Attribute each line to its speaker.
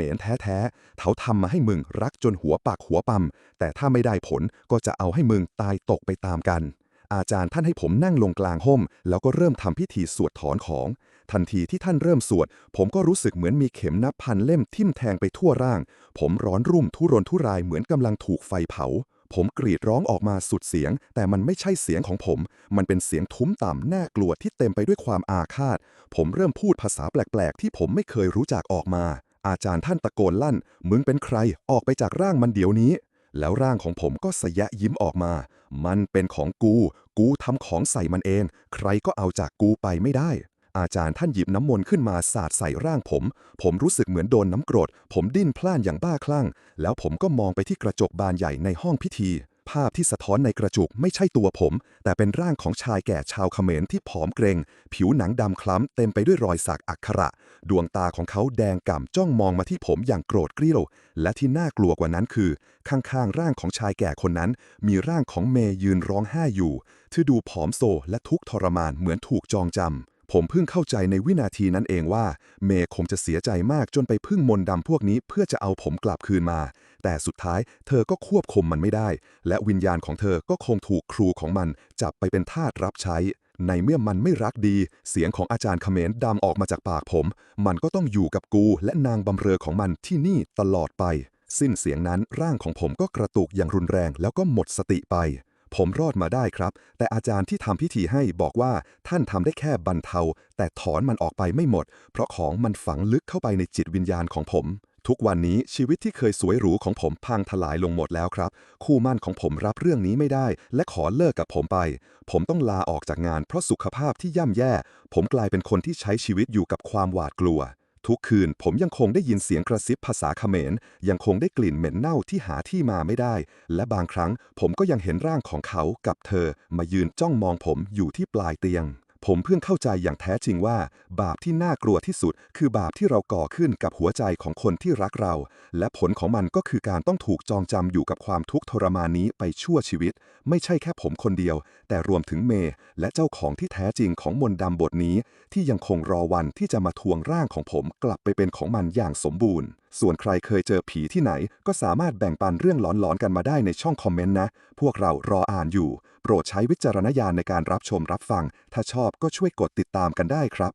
Speaker 1: เนแท้ๆเขาทำมาให้มึงรักจนหัวปากหัวปั๊มแต่ถ้าไม่ได้ผลก็จะเอาให้มึงตายตกไปตามกัน อาจารย์ท่านให้ผมนั่งลงกลางห้ม แล้วก็เริ่มทำพิธีสวดถอนของ ทันทีที่ท่านเริ่มสวด ผมก็รู้สึกเหมือนมีเข็มนับพันเล่มทิ่มแทงไปทั่วร่าง ผมร้อนรุ่มทุรนทุรายเหมือนกำลังถูกไฟเผาผมกรีดร้องออกมาสุดเสียง แต่มันไม่ใช่เสียงของผม มันเป็นเสียงทุ้มต่ำน่ากลัวที่เต็มไปด้วยความอาฆาต ผมเริ่มพูดภาษาแปลก ๆ ที่ผมไม่เคยรู้จักออกมา อาจารย์ท่านตะโกนลั่น มึงเป็นใคร ออกไปจากร่างมันเดี๋ยวนี้ แล้วร่างของผมก็สยะยิ้มออกมา มันเป็นของกู กูทำของใส่มันเอง ใครก็เอาจากกูไปไม่ได้ อาจารย์ท่านหยิบน้ำมนต์ขึ้นมาสาดใส่ร่างผม ผมรู้สึกเหมือนโดนน้ำกรด ผมดิ้นพล่านอย่างบ้าคลั่ง แล้วผมก็มองไปที่กระจกบานใหญ่ในห้องพิธี ภาพที่สะท้อนในกระจุกไม่ใช่ตัวผม แต่เป็นร่างของชายแก่ชาวเขมรที่ผอมเกรง ผิวหนังดำคล้ำเต็มไปด้วยรอยสักอักขระ ดวงตาของเขาแดงก่ำจ้องมองมาที่ผมอย่างโกรธเกรี้ยว และที่น่ากลัวกว่านั้นคือ ข้างๆร่างของชายแก่คนนั้น มีร่างของเมย์ยืนร้องไห้อยู่ที่ดูผอมโซและทุกข์ทรมานเหมือนถูกจองจำผมเพิ่งเข้าใจในวินาทีนั้นเองว่า เมย์คงจะเสียใจมากจนไปพึ่งมนต์ดำพวกนี้เพื่อจะเอาผมกลับคืนมา แต่สุดท้ายเธอก็ควบคุมมันไม่ได้ และวิญญาณของเธอก็คงถูกครูของมัน จับไปเป็นทาสรับใช้ ในเมื่อมันไม่รักดี เสียงของอาจารย์เขมรดำออกมาจากปากผม มันก็ต้องอยู่กับกูและนางบำเรอของมันที่นี่ตลอดไป สิ้นเสียงนั้นร่างของผมก็กระตุกอย่างรุนแรงแล้วก็หมดสติไปผมรอดมาได้ครับ แต่อาจารย์ที่ทำพิธีให้บอกว่าท่านทำได้แค่บรรเทา แต่ถอนมันออกไปไม่หมด เพราะของมันฝังลึกเข้าไปในจิตวิญญาณของผม ทุกวันนี้ชีวิตที่เคยสวยหรูของผมพังทลายลงหมดแล้วครับ คู่มั่นของผมรับเรื่องนี้ไม่ได้ และขอเลิกกับผมไป ผมต้องลาออกจากงานเพราะสุขภาพที่ย่ำแย่ ผมกลายเป็นคนที่ใช้ชีวิตอยู่กับความหวาดกลัว ทุกคืนผมยังคงได้ยินเสียงกระซิบภาษาเขมร ยังคงได้กลิ่นเหม็นเน่าที่หาที่มาไม่ได้ และบางครั้งผมก็ยังเห็นร่างของเขากับเธอ มายืนจ้องมองผมอยู่ที่ปลายเตียง ผมเพิ่งเข้าใจอย่างแท้จริงว่า บาปที่น่ากลัวที่สุด คือบาปที่เราก่อขึ้นกับหัวใจของคนที่รักเรา และผลของมันก็คือการต้องถูกจองจำอยู่กับความทุกข์ทรมานนี้ไปชั่วชีวิต ไม่ใช่แค่ผมคนเดียว แต่รวมถึงเมย์และเจ้าของที่แท้จริงของมนต์ดำบทนี้ ที่ยังคงรอวันที่จะมาทวงร่างของผมกลับไปเป็นของมันอย่างสมบูรณ์ส่วนใครเคยเจอผีที่ไหน ก็สามารถแบ่งปันเรื่องหลอนๆกันมาได้ในช่องคอมเมนต์นะ พวกเรารออ่านอยู่ โปรดใช้วิจารณญาณในการรับชมรับฟัง ถ้าชอบก็ช่วยกดติดตามกันได้ครับ